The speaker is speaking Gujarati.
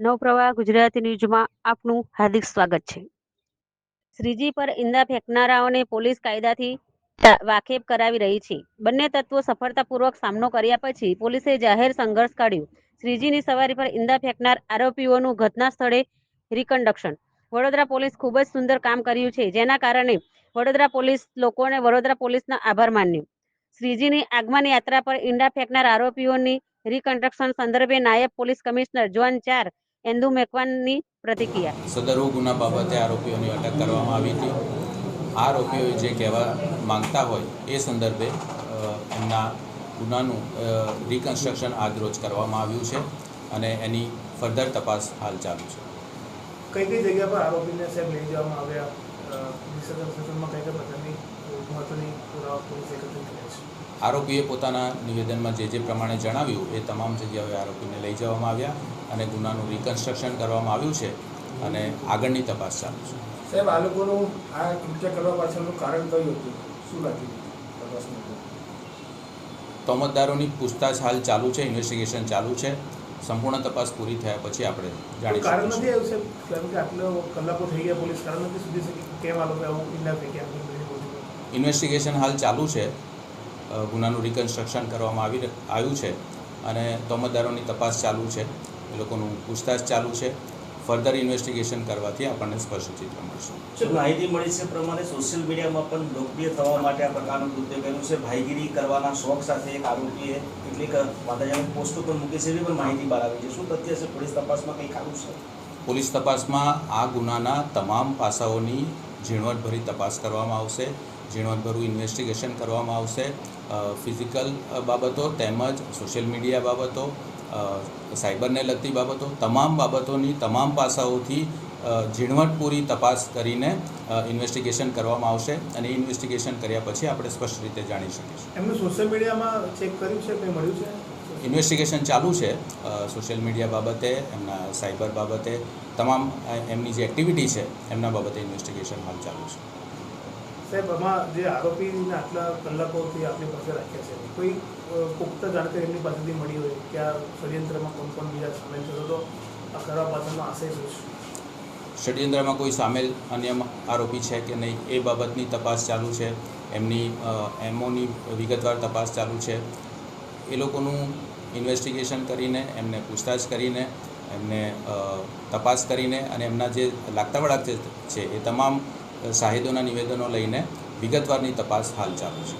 નવપ્રવાહ ગુજરાતી ન્યૂઝમાં આપનું હાર્દિક સ્વાગત છે. શ્રીજી પર ઈંડા ફેંકનારાઓને પોલીસ કાયદાથી વાકેફ કરાવી રહી છે. બંને તત્વો સફળતાપૂર્વક સામનો કર્યા પછી પોલીસે જાહેર સંઘર્ષ કાઢ્યો. શ્રીજીની સવારી પર ઈંડા ફેંકનાર આરોપીઓનું ઘટના સ્થળે રિકન્ડક્શન. વડોદરા પોલીસ ખૂબ જ સુંદર કામ કર્યું છે, જેના કારણે વડોદરા પોલીસ લોકોને વડોદરા પોલીસનો આભાર માન્યો. શ્રીજીની આગમન યાત્રા પર ઈંડા ફેંકનાર આરોપીઓની રિકન્સ્ટ્રક્શન સંદર્ભે નાયબ પોલીસ કમિશનર જોન ચાર એન્દુ મેકવાનની પ્રતિક્રિયા. સદરુ ગુના બાબતે આરોપીઓની અટક કરવામાં આવી હતી. આરોપીઓ જે કહેવા માંગતા હોય એ સંદર્ભે એમના ગુનાનું રિકન્સ્ટ્રક્શન આજરોજ કરવામાં આવ્યું છે અને એની ફર્ધર તપાસ હાલ ચાલુ છે. કઈ કઈ જગ્યા પર આરોપીને સાહેબ લઈ જવામાં આવ્યા? રિસર્ચ સેશનમાં કઈ કઈ પ્રકારની મહત્વની પુરાવા પોલીસ એકત્રિત કર્યા છે? આરોપીએ પોતાના નિવેદનમાં જે જે પ્રમાણે જણાવ્યું એ તમામ જગ્યાએ આરોપીને લઈ જવામાં આવ્યા અને ગુનાનું રિકન્સ્ટ્રક્શન કરવામાં આવ્યું છે અને આગળની તપાસ ચાલુ છે. સાહેબ આ લોકોનું આ કૃત્ય કરવા પાછળનું કારણ કયું હતું? શું લાગ્યું તોમતદારોની પૂછતાછ હાલ ચાલુ છે ઇન્વેસ્ટિગેશન ચાલુ છે. સંપૂર્ણ તપાસ પૂરી થયા પછી આપણે જાણી કારણ નથી આવ્યું છે કારણ કે આટલો કલાકો થઈ ગયા પોલીસ કારણ નથી સુધી કેમ આ લોકો ઇન્વેસ્ટિગેશન હાલ ચાલુ છે. ગુનાનું રિકન્સ્ટ્રક્શન કરવામાં આવી આવ્યું છે અને તોમતદારોની તપાસ ચાલુ છે. એ લોકોનું પૂછતાછ ચાલુ છે. ફર્ધર ઇન્વેસ્ટિગેશન કરવાથી આપણને સ્પષ્ટ ચિત્ર મળશે. માહિતી મળી છે પ્રમાણે સોશિયલ મીડિયામાં પણ લોકપ્રિય થવા માટે આ પ્રકારનું કૃત્ય કર્યું છે. ભાઈગીરી કરવાના શોખ સાથે એક આરોપીએ કેટલીક માતાજીની પોસ્ટો પણ મૂકી છે એવી પણ માહિતી બહાર આવી છે. શું તથ્ય છે? પોલીસ તપાસમાં કંઈક આવ્યું છે? પોલીસ તપાસમાં આ ગુનાના તમામ પાસાઓની ઝીણવટભરી તપાસ કરવામાં આવશે. ઝીણવટભરું ઇન્વેસ્ટિગેશન કરવામાં આવશે. ફિઝિકલ બાબતો તેમજ સોશિયલ મીડિયા બાબતો સાયબરને લગતી બાબતો, તમામ બાબતોની તમામ પાસાઓથી ઝીણવટપૂરી તપાસ કરીને ઇન્વેસ્ટિગેશન કરવામાં આવશે અને ઇન્વેસ્ટિગેશન કર્યા પછી આપણે સ્પષ્ટ રીતે જાણી શકીશું. એમનું સોશિયલ મીડિયામાં ચેક કર્યું છે, કંઈ મળ્યું છે? ઇન્વેસ્ટિગેશન ચાલુ છે સોશિયલ મીડિયા બાબતે એમના સાયબર બાબતે તમામ એમની જે એક્ટિવિટી છે એમના બાબતે ઇન્વેસ્ટિગેશન હાલ ચાલુ છે. સાહેબ આમાં જે આરોપીને આટલા કલાકોથી આપણી પાસે રાખ્યા છે કોઈ પુખ્ત જાણકારી એમની પાસેથી મળી હોય કે આ ષડયંત્રમાં કોણ કોણ બીજા સામેલ છે તો આ કરવા પાછળનો આશય શું છે? ષડયંત્રમાં કોઈ સામેલ અન્ય આરોપી છે કે નહીં એ બાબતની તપાસ ચાલુ છે એમની એમઓની વિગતવાર તપાસ ચાલુ છે. એ લોકોનું ઇન્વેસ્ટિગેશન કરીને, એમને પૂછતાછ કરીને, એમને તપાસ કરીને અને એમના જે લાગતા વળા જે છે, એ તમામ સાહિદોના નિવેદનો લઈને વિગતવારની તપાસ હાલ ચાલુ છે.